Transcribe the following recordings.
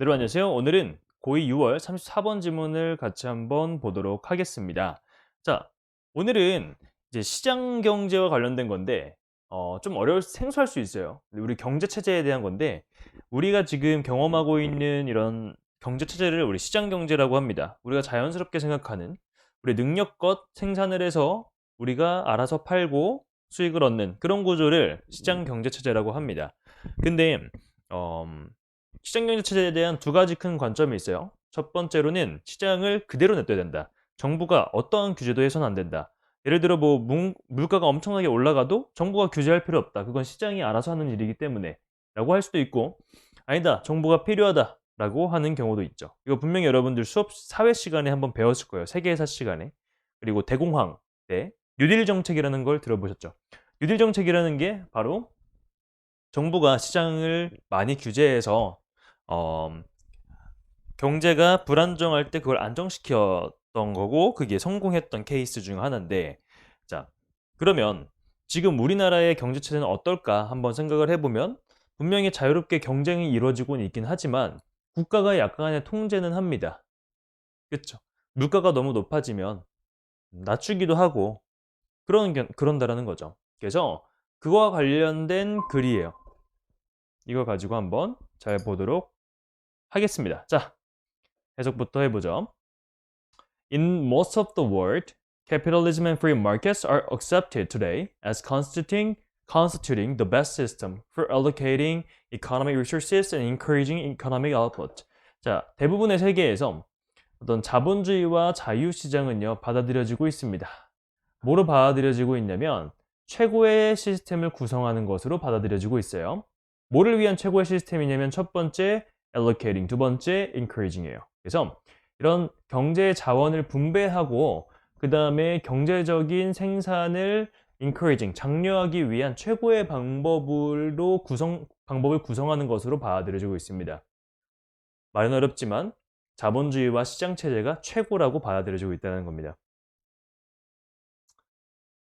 여러분 안녕하세요. 오늘은 고2 6월 34번 지문을 같이 한번 보도록 하겠습니다. 자, 오늘은 이제 시장 경제와 관련된 건데 어, 좀 어려울 생소할 수 있어요. 우리 경제 체제에 대한 건데 우리가 지금 경험하고 있는 이런 경제 체제를 우리 시장 경제라고 합니다. 우리가 자연스럽게 생각하는 우리 능력껏 생산을 해서 우리가 알아서 팔고 수익을 얻는 그런 구조를 시장 경제 체제라고 합니다. 근데 어, 시장 경제 체제에 대한 두 가지 큰 관점이 있어요. 첫 번째로는 시장을 그대로 냅둬야 된다. 정부가 어떠한 규제도 해서는 안 된다. 예를 들어 뭐 문- 물가가 엄청나게 올라가도 정부가 규제할 필요 없다. 그건 시장이 알아서 하는 일이기 때문에 라고 할 수도 있고 아니다. 정부가 필요하다. 라고 하는 경우도 있죠. 이거 분명히 여러분들 수업 사회 시간에 한번 배웠을 거예요. 세계사 시간에. 그리고 대공황 때 뉴딜 정책이라는 걸 들어보셨죠. 뉴딜 정책이라는 게 바로 정부가 시장을 많이 규제해서 어, 경제가 불안정할 때 그걸 안정시켰던 거고 그게 성공했던 케이스 중 하나인데 자 그러면 지금 우리나라의 경제 체제는 어떨까 한번 생각을 해보면 분명히 자유롭게 경쟁이 이루어지고는 있긴 하지만 국가가 약간의 통제는 합니다. 그렇죠? 물가가 너무 높아지면 낮추기도 하고 그런 게- 그런다라는 거죠. 그래서 그거와 관련된 글이에요. 이거 가지고 한번 잘 보도록 하겠습니다. 자, 해석부터 해보죠. In most of the world, capitalism and free markets are accepted today as constituting constituting the best system for allocating economic resources and encouraging economic output. 자, 대부분의 세계에서 어떤 자본주의와 자유시장은요, 받아들여지고 있습니다. 뭐로 받아들여지고 있냐면, 최고의 시스템을 구성하는 것으로 받아들여지고 있어요. 뭐를 위한 최고의 시스템이냐면, 첫 번째, allocating, 두 번째, encouraging이에요. 그래서 이런 경제 자원을 분배하고, 그 다음에 경제적인 생산을 encouraging, 장려하기 위한 최고의 방법으로 구성, 방법을 구성하는 것으로 받아들여지고 있습니다. 말은 어렵지만 자본주의와 시장 체제가 최고라고 받아들여지고 있다는 겁니다.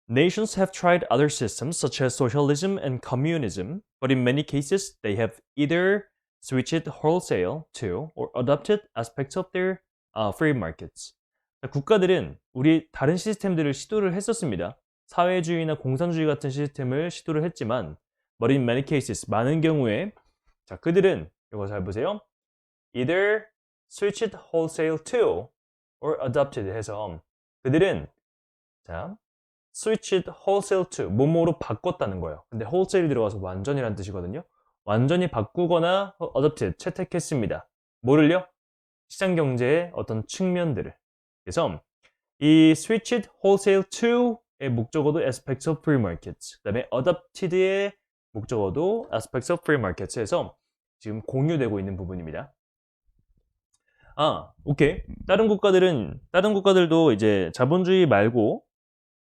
Nations have tried other systems such as socialism and communism, but in many cases they have either switched wholesale to or adopted aspects of their uh, free markets. 국가들은 우리 다른 시스템들을 시도를 했었습니다. 사회주의나 공산주의 같은 시스템을 시도를 했지만, but in many cases, 많은 경우에, 자, 그들은, 이거 잘 보세요. either switched wholesale to or adopted 해서 그들은 자 switched wholesale to 뭐뭐로 바꿨다는 거예요. 근데 wholesale 들어가서 완전이란 뜻이거든요. 완전히 바꾸거나 adopted 채택했습니다. 뭐를요? 시장 경제의 어떤 측면들을. 그래서 이 switched wholesale to의 목적어도 aspects of free markets. 그 다음에 adopted의 목적어도 aspects of free markets에서 지금 공유되고 있는 부분입니다. 아, 오케이. 다른 국가들은, 다른 국가들도 이제 자본주의 말고,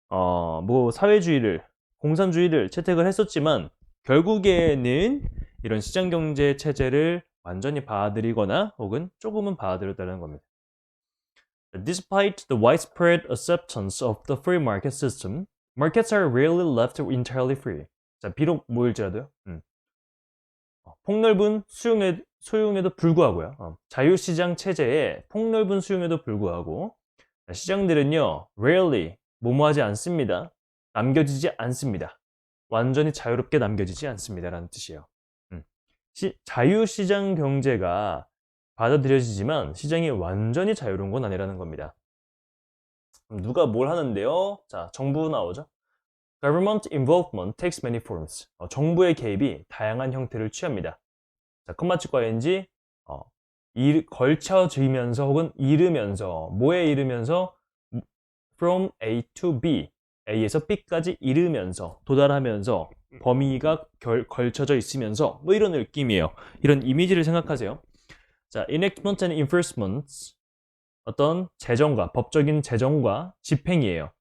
어, 뭐, 사회주의를, 공산주의를 채택을 했었지만, 결국에는 이런 시장 경제 체제를 완전히 받아들이거나 혹은 조금은 받아들였다는 겁니다. Despite the widespread acceptance of the free market system, markets are rarely left entirely free. 자, 비록 뭐일지라도요. 음. 어, 폭넓은 수용에, 소용에도 불구하고요. 어, 자유시장 체제에 폭넓은 수용에도 불구하고 시장들은요, rarely 뭐뭐하지 않습니다. 남겨지지 않습니다. 완전히 자유롭게 남겨지지 않습니다라는 뜻이에요. 음. 시- 자유시장 경제가 받아들여지지만 시장이 완전히 자유로운 건 아니라는 겁니다. 누가 뭘 하는데요? 자, 정부 나오죠. Government involvement takes many forms. 어, 정부의 개입이 다양한 형태를 취합니다. 자, 컴마치과 ing 어, 일, 걸쳐지면서 혹은 이르면서 뭐에 이르면서 from A to B A에서 B까지 이르면서 도달하면서 범위가 결, 걸쳐져 있으면서 뭐 이런 느낌이에요. 이런 이미지를 생각하세요. 자, enactment and enforcement 어떤 재정과 법적인 재정과 집행이에요.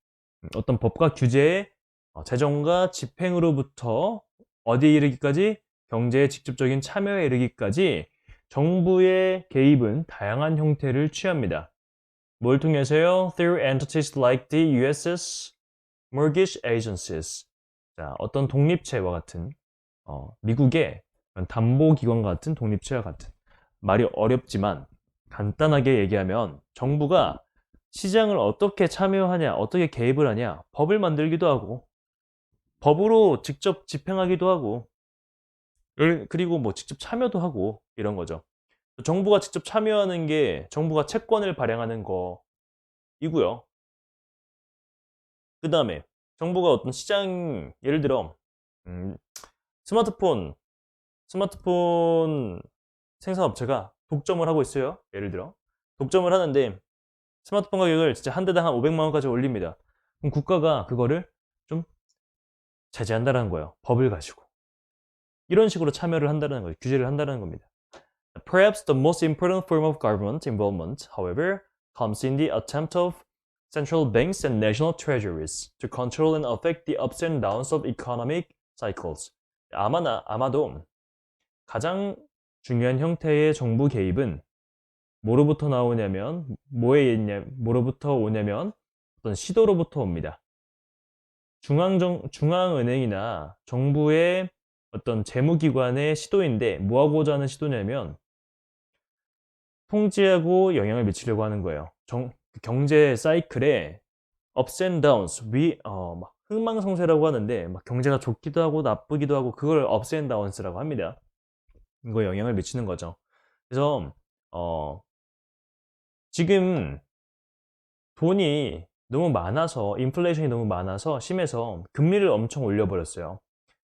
음, 어떤 법과 규제의 어, 재정과 집행으로부터 어디에 이르기까지 경제의 직접적인 참여에 이르기까지 정부의 개입은 다양한 형태를 취합니다. 뭘 통해서요? Through entities like the USS Mortgage Agencies. 자, 어떤 독립체와 같은 어, 미국의 그런 담보기관 같은 독립체와 같은 말이 어렵지만 간단하게 얘기하면 정부가 시장을 어떻게 참여하냐, 어떻게 개입을 하냐, 법을 만들기도 하고, 법으로 직접 집행하기도 하고, 을- 그리고 뭐 직접 참여도 하고, 이런 거죠. 정부가 직접 참여하는 게 정부가 채권을 발행하는 거이고요. 그 다음에 정부가 어떤 시장, 예를 들어, 음, 스마트폰, 스마트폰 생산업체가 독점을 하고 있어요. 예를 들어. 독점을 하는데 스마트폰 가격을 진짜 한 대당 한 500만 원까지 올립니다. 그럼 국가가 그거를 좀 제재한다는 거예요. 법을 가지고. 이런 식으로 참여를 한다는 거예요. 규제를 한다는 겁니다. Perhaps the most important form of government involvement, however, comes in the attempt of central banks and national treasuries to control and affect the ups and downs of economic cycles. 아마나, 아마도 가장 중요한 형태의 정부 개입은 뭐로부터 나오냐면 뭐에 있냐 뭐로부터 오냐면 어떤 시도로부터 옵니다. 중앙정 중앙은행이나 정부의 어떤 재무기관의 시도인데 뭐 하고자 하는 시도냐면 통제하고 영향을 미치려고 하는 거예요. 정, 경제 사이클에 ups and downs 위 어, 막 흥망성쇠라고 하는데 막 경제가 좋기도 하고 나쁘기도 하고 그걸 ups and downs라고 합니다. 이거 영향을 미치는 거죠. 그래서 어, 지금 돈이 너무 많아서 인플레이션이 너무 많아서 심해서 금리를 엄청 올려버렸어요.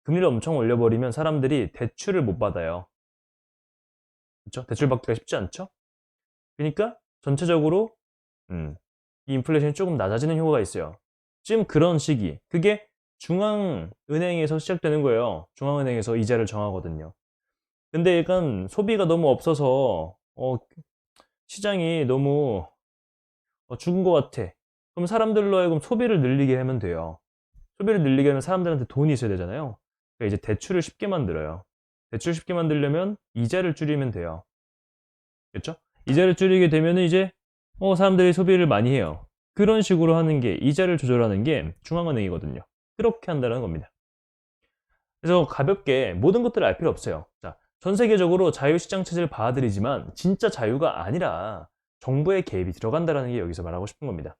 금리를 엄청 올려버리면 사람들이 대출을 못 받아요. 그렇죠? 대출 받기가 쉽지 않죠? 그러니까 전체적으로 음, 이 인플레이션이 조금 낮아지는 효과가 있어요. 지금 그런 시기, 그게 중앙은행에서 시작되는 거예요. 중앙은행에서 이자를 정하거든요. 근데 약간 소비가 너무 없어서 어, 시장이 너무 어, 죽은 것 같아. 그럼 사람들로 하여금 소비를 늘리게 하면 돼요. 소비를 늘리게 하면 사람들한테 돈이 있어야 되잖아요. 그러니까 이제 대출을 쉽게 만들어요. 대출 쉽게 만들려면 이자를 줄이면 돼요. 그렇죠? 이자를 줄이게 되면 이제 어, 사람들이 소비를 많이 해요. 그런 식으로 하는 게 이자를 조절하는 게 중앙은행이거든요. 그렇게 한다는 겁니다. 그래서 가볍게 모든 것들을 알 필요 없어요. 자, 전 세계적으로 자유시장 체제를 받아들이지만 진짜 자유가 아니라 정부의 개입이 들어간다는 게 여기서 말하고 싶은 겁니다.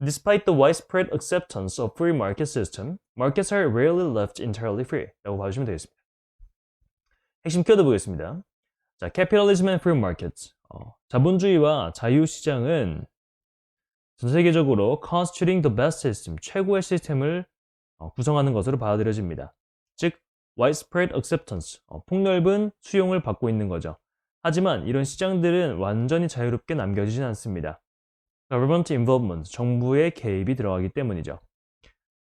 Despite the widespread acceptance of free market system, markets are rarely left entirely free. 라고 봐주시면 되겠습니다. 핵심 키워드 보겠습니다. 자, capitalism and free markets. 어, 자본주의와 자유시장은 전 세계적으로 constituting the best system, 최고의 시스템을 어, 구성하는 것으로 받아들여집니다. 즉, widespread acceptance, 어, 폭넓은 수용을 받고 있는 거죠. 하지만 이런 시장들은 완전히 자유롭게 남겨지진 않습니다. government involvement, 정부의 개입이 들어가기 때문이죠.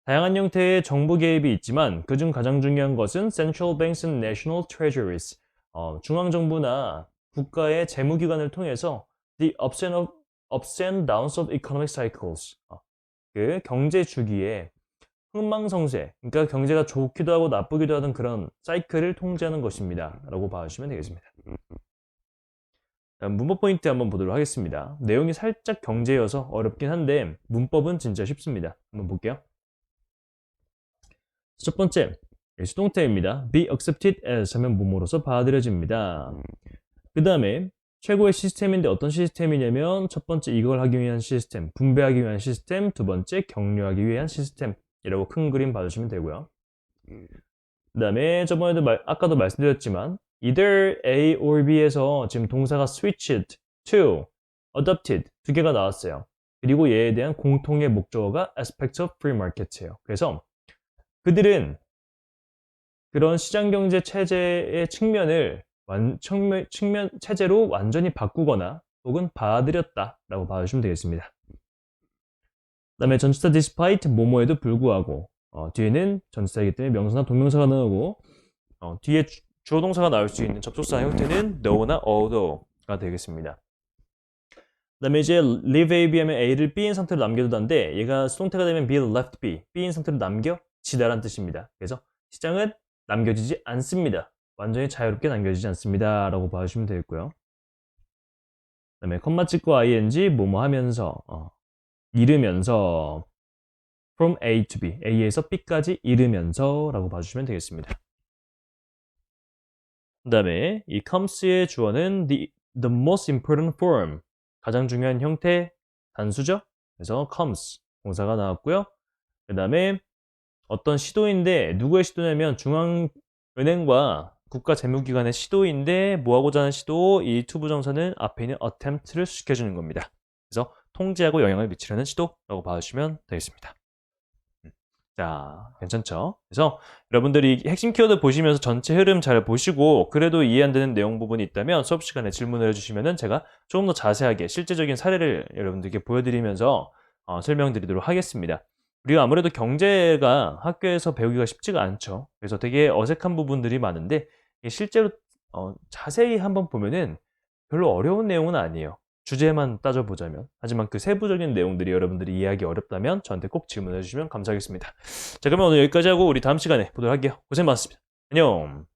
다양한 형태의 정부 개입이 있지만 그중 가장 중요한 것은 central banks and national treasuries, 어, 중앙정부나 국가의 재무기관을 통해서 the ups and, of, ups and downs of economic cycles, 어, 그 경제 주기에 흥망성쇠, 그러니까 경제가 좋기도 하고 나쁘기도 하던 그런 사이클을 통제하는 것입니다. 라고 봐주시면 되겠습니다. 문법 포인트 한번 보도록 하겠습니다. 내용이 살짝 경제여서 어렵긴 한데 문법은 진짜 쉽습니다. 한번 볼게요. 첫 번째, 수동태입니다. be accepted as 하면 뭐뭐로서 받아들여집니다. 그 다음에 최고의 시스템인데 어떤 시스템이냐면 첫 번째 이걸 하기 위한 시스템, 분배하기 위한 시스템, 두 번째 격려하기 위한 시스템이라고 큰 그림 봐주시면 되고요. 그 다음에 저번에도 말, 아까도 말씀드렸지만 either A or B에서 지금 동사가 switched to, adopted 두 개가 나왔어요. 그리고 얘에 대한 공통의 목적어가 aspect of free market예요. 그래서 그들은 그런 시장경제 체제의 측면을 완, 측면, 측면 체제로 완전히 바꾸거나 혹은 받아들였다 라고 봐주시면 되겠습니다. 그 다음에 전치사 despite 뭐뭐에도 불구하고 어, 뒤에는 전치사이기 때문에 명사나 동명사가 나오고 어, 뒤에 주, 주어 동사가 나올 수 있는 접속사 형태는 no나 although가 되겠습니다. 그 다음에 이제 leave A, B 하면 A를 B인 상태로 남겨두던데 얘가 수동태가 되면 be left B, B인 상태로 남겨지다란 뜻입니다. 그래서 시장은 남겨지지 않습니다. 완전히 자유롭게 남겨지지 않습니다. 라고 봐주시면 되겠고요. 그 다음에 컴마 찍고 ing 뭐뭐 하면서 어, 이르면서 from A to B, A에서 B까지 이르면서 라고 봐주시면 되겠습니다. 그 다음에 이 comes의 주어는 the, the most important form. 가장 중요한 형태 단수죠. 그래서 comes 동사가 나왔고요. 그 다음에 어떤 시도인데 누구의 시도냐면 중앙은행과 국가 재무기관의 시도인데 뭐 하고자 하는 시도 이 투부 정사는 앞에 있는 attempt를 시켜주는 겁니다. 그래서 통제하고 영향을 미치려는 시도라고 봐주시면 되겠습니다. 음. 자, 괜찮죠? 그래서 여러분들이 핵심 키워드 보시면서 전체 흐름 잘 보시고 그래도 이해 안 되는 내용 부분이 있다면 수업 시간에 질문을 해주시면 제가 조금 더 자세하게 실제적인 사례를 여러분들께 보여드리면서 어, 설명드리도록 하겠습니다. 우리가 아무래도 경제가 학교에서 배우기가 쉽지가 않죠. 그래서 되게 어색한 부분들이 많은데 실제로 어, 자세히 한번 보면은 별로 어려운 내용은 아니에요. 주제만 따져보자면. 하지만 그 세부적인 내용들이 여러분들이 이해하기 어렵다면 저한테 꼭 질문해 주시면 감사하겠습니다. 자, 그러면 오늘 여기까지 하고 우리 다음 시간에 보도록 할게요. 고생 많았습니다. 안녕!